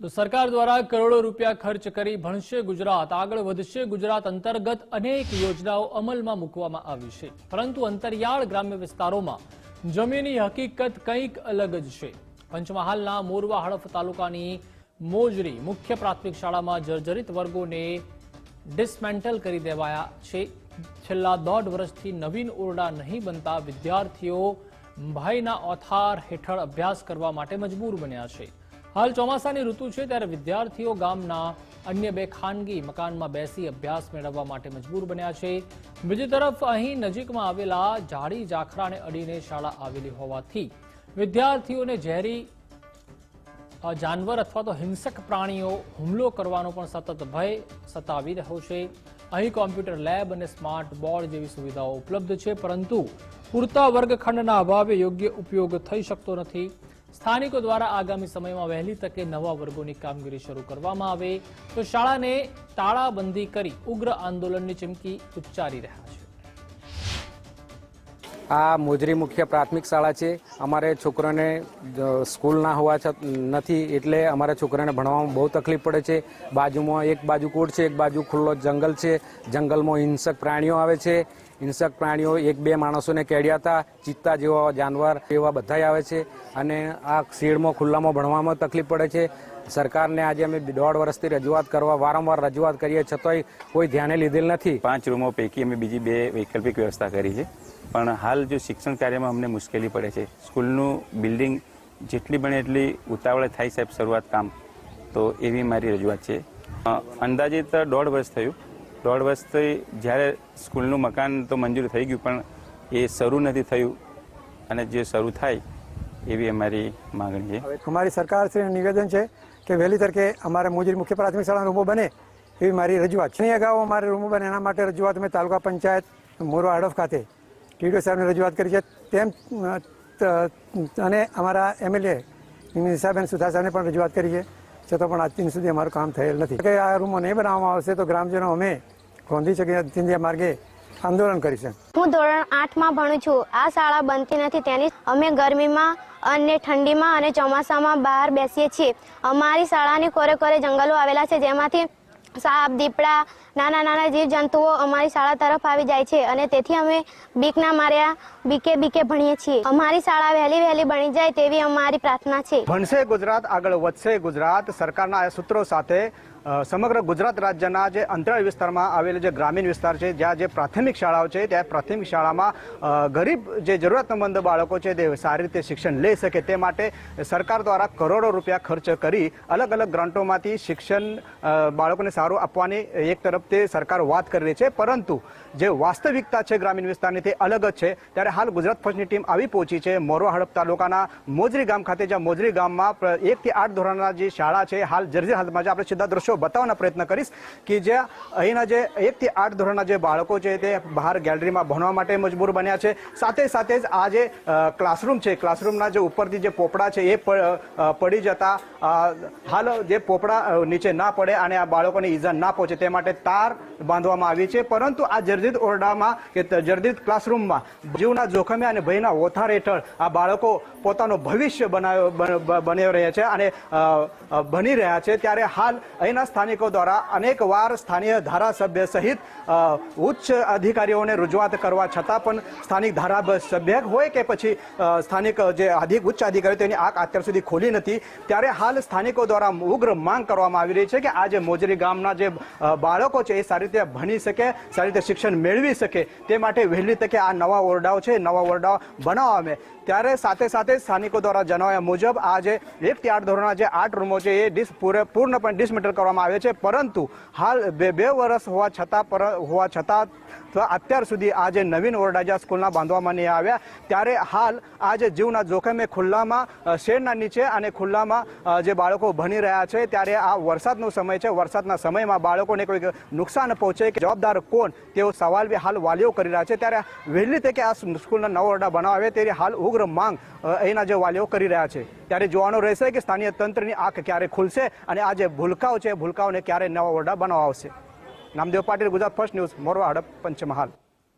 તો સરકાર દ્વારા કરોડો રૂપિયા ખર્ચ કરી ભણશે ગુજરાત. આગળ વધશે ગુજરાત અંતર્ગત અનેક યોજનાઓ અમલમાં મૂકવામાં આવી છે. પરંતુ અંતરિયાળ ગ્રામ્ય વિસ્તારોમાં જમીનની હકીકત કંઈક અલગ જ છે. પંચમહાલના મોરવા હડફ તાલુકાની મોજરી મુખ્ય પ્રાથમિક શાળામાં જર્જરિત વર્ગોને ડિસમેન્ટલ કરી દેવાયા છે. છેલ્લા દોઢ વર્ષથી નવીન ઓરડા નહીં બનતા વિદ્યાર્થીઓ ભાઈના ઓથાર હેઠળ અભ્યાસ કરવા માટે મજબૂર બન્યા છે. હાલ ચોમાસાની ઋતુ છે ત્યારે વિદ્યાર્થીઓ ગામના અન્ય બે ખાનગી મકાનમાં બેસી અભ્યાસ મેળવવા માટે મજબૂર બન્યા છે. બીજી તરફ અહીં નજીકમાં આવેલા જાડી જાખરાને અડીને શાળા આવેલી હોવાથી વિદ્યાર્થીઓને ઝેરી જાનવર અથવા તો હિંસક પ્રાણીઓ હુમલો કરવાનો પણ સતત ભય સતાવી રહ્યો છે. અહીં કોમ્પ્યુટર લેબ અને સ્માર્ટ બોર્ડ જેવી સુવિધાઓ ઉપલબ્ધ છે, પરંતુ પૂરતા વર્ગખંડના અભાવે યોગ્ય ઉપયોગ થઈ શકતો નથી. સ્થાનિકો દ્વારા આગામી સમયમાં વહેલી તકે નવા વર્ગોની કામગીરી શરૂ કરવામાં આવે તો શાળાને તાળાબંધી કરી ઉગ્ર આંદોલનની ચીમકી ઉચ્ચારી રહ્યા છે. આ મોજરી મુખ્ય પ્રાથમિક શાળા છે. અમારે છોકરાને સ્કૂલ ના હોવા નથી એટલે અમારા છોકરાને ભણવામાં બહુ તકલીફ પડે છે. બાજુમાં એક બાજુ કોડ છે, એક બાજુ ખુલ્લો જંગલ છે. જંગલમાં હિંસક પ્રાણીઓ આવે છે. હિંસક પ્રાણીઓ એક બે માણસોને કેડ્યા હતા, ચિત્તા જેવા જાનવર એવા બધા આવે છે અને આ શેડમાં, ખુલ્લામાં ભણવામાં તકલીફ પડે છે. સરકારને આજે અમે દોઢ વર્ષથી રજૂઆત કરવા, વારંવાર રજૂઆત કરીએ, છતાંય કોઈ ધ્યાને લીધેલ નથી. પાંચ રૂમો પૈકી અમે બીજી બે વૈકલ્પિક વ્યવસ્થા કરી છે. પણ હાલ જો શિક્ષણ કાર્યમાં અમને મુશ્કેલી પડે છે. સ્કૂલનું બિલ્ડિંગ જેટલી બને એટલી ઉતાવળે થાય સાહેબ શરૂઆત કામ. તો એવી મારી રજૂઆત છે. અંદાજિત દોઢ વર્ષ થયું. દોઢ વર્ષથી જ્યારે સ્કૂલનું મકાન તો મંજૂર થઈ ગયું, પણ એ શરૂ નથી થયું. અને જે શરૂ થાય, એવી અમારી માગણી છે. અમારી સરકારશ્રીનું નિવેદન છે કે વહેલી તરકે અમારે મોજરી મુખ્ય પ્રાથમિક શાળાના રૂમો બને, એવી મારી રજૂઆત છે. અગાઉ અમારે રૂમો બને, એના માટે રજૂઆત અમે તાલુકા પંચાયત મોરવા હડફ ખાતે ટીડીઓ સાહેબને રજૂઆત કરી છે. તેમ અને અમારા એમએલએ નિશાબેન સુથાર સાહેબને પણ રજૂઆત કરી છે. છતાં પણ આજ સુધી અમારું કામ થયેલ નથી. કે આ રૂમો નહીં બનાવવામાં આવશે તો ગ્રામજનો અમે ગોંધી ચિંધ્યા માર્ગે આંદોલન કરીશું. હું ધોરણ આઠમાં ભણું છું. આ શાળા બનતી નથી તેની અમે ગરમીમાં અને ઠંડીમાં અને ચોમાસામાં બહાર બેસીએ છીએ. અમારી શાળાની કોરે કોરે જંગલો આવેલા છે જેમાંથી સાપ દીપડા, નાના નાના જીવજંતુઓ અમારી શાળા તરફ આવી જાય છે અને તેથી અમે બીકના માર્યા, બીકે બીકે ભણીએ છીએ. અમારી શાળા વહેલી વહેલી બની જાય તેવી અમારી પ્રાર્થના છે. ભણશે ગુજરાત, આગળ વધશે ગુજરાત. સરકારના સૂત્રો સાથે સમગ્ર ગુજરાત રાજ્યના જે અંતરાળ વિસ્તારમાં આવેલ જે ગ્રામીણ વિસ્તાર છે, જ્યાં જે પ્રાથમિક શાળાઓ છે, ત્યાં પ્રાથમિક શાળામાં ગરીબ જે જરૂરતમંદ બાળકો છે, તે સારી રીતે શિક્ષણ લઈ શકે તે માટે સરકાર દ્વારા કરોડો રૂપિયા ખર્ચ કરી અલગ અલગ ગ્રાન્ટોમાંથી શિક્ષણ બાળકોને સારું આપવાની એક તરફ તે સરકાર વાત કરી રહી છે. પરંતુ જે વાસ્તવિકતા છે ગ્રામીણ વિસ્તારની તે અલગ જ છે. ત્યારે હાલ ગુજરાત ફર્સ્ટની ટીમ આવી પહોંચી છે મોરવા હડપ તાલુકાના મોજરી ગામ ખાતે, જ્યાં મોજરી ગામમાં એકથી આઠ ધોરણના જે શાળા છે, હાલ જર્જર હાલમાં છે. આપણે સીધા દ્રશ્યો બતાવવાના પ્રયત્ન કરીશ કે જ્યાં અહીંના જે એકથી આઠ ધોરણના જે બાળકો છે તે બહાર ગેલેરીમાં ભણવા માટે મજબૂર બન્યા છે. સાથે સાથે જ આ જે ક્લાસરૂમ છે ક્લાસરૂમના જે ઉપરથી જે પોપડા છે એ પડી જતા હાલ જે પોપડા નીચે ના પડે અને આ બાળકોને ઈજા ના પહોંચે તે માટે તાર બાંધવામાં આવી છે. પરંતુ આ જર્જિત ઓરડામાં કે જર્જિત ક્લાસરૂમમાં જીવના જોખમે અને ભયના ઓથાર હેઠળ આ બાળકો પોતાનું ભવિષ્ય બનાવ બની રહ્યા છે અને બની રહ્યા છે. ત્યારે હાલ અહીંના સ્થાનિકો દ્વારા અનેકવાર સ્થાનીય ધારાસભ્ય સહિત ઉચ્ચ અધિકારીઓને રજૂઆત કરવા છતાં પણ સ્થાનિક ધારાસભ્ય હોય કે પછી સ્થાનિક જે અધિક, ઉચ્ચ અધિકારીઓ તેની આંખ અત્યાર સુધી ખોલી નથી, ત્યારે હાલ સ્થાનિકો દ્વારા ઉગ્ર માંગ કરવામાં આવી રહી છે કે આ જે મોજરી ગામના જે બાળકો છે એ સારી રીતે ભણી શકે, સારી રીતે શિક્ષણ મેળવી શકે, તે માટે વહેલી તકે આ નવા ઓરડાઓ છે નવા ઓરડાઓ બનાવવામાં અમે ત્યારે સાથે સાથે સ્થાનિકો દ્વારા જણાવ્યા મુજબ આજે એક થી આઠ ધોરણના જે આઠ રૂમો છે એ ડિસ પૂરે, પૂર્ણપણે ડિસમેટલ કરવામાં આવે છે. પરંતુ હાલ બે બે વર્ષ હોવા છતાં પર, હોવા છતાં અત્યાર સુધી આ જે નવીન ઓરડાજા સ્કૂલના બાંધવામાં નહીં આવ્યા. ત્યારે હાલ આ જે જીવના જોખમે ખુલ્લામાં શેરના નીચે અને ખુલ્લામાં જે બાળકો ભણી રહ્યા છે, ત્યારે આ વરસાદનો સમય છે. વરસાદના સમયમાં બાળકોને કોઈ નુકસાન પહોંચે કે જવાબદાર કોણ તેવો સવાલ હાલ વાલીઓ કરી રહ્યા છે. ત્યારે વહેલી તકે આ સ્કૂલના નવા ઓરડા બનાવે તેની હાલ ઉગ્ર માંગ એના જે વાલીઓ કરી રહ્યા છે. ત્યારે જોવાનું રહેશે કે સ્થાનિય તંત્રની આંખ ક્યારે ખુલશે અને આ જે ભૂલકાઓ છે ભૂલકાઓને ક્યારે નવા ઓરડા બનાવવા આવશે. Namdev Patil, Gujarat first news, Morva Hadaf, Panchmahal.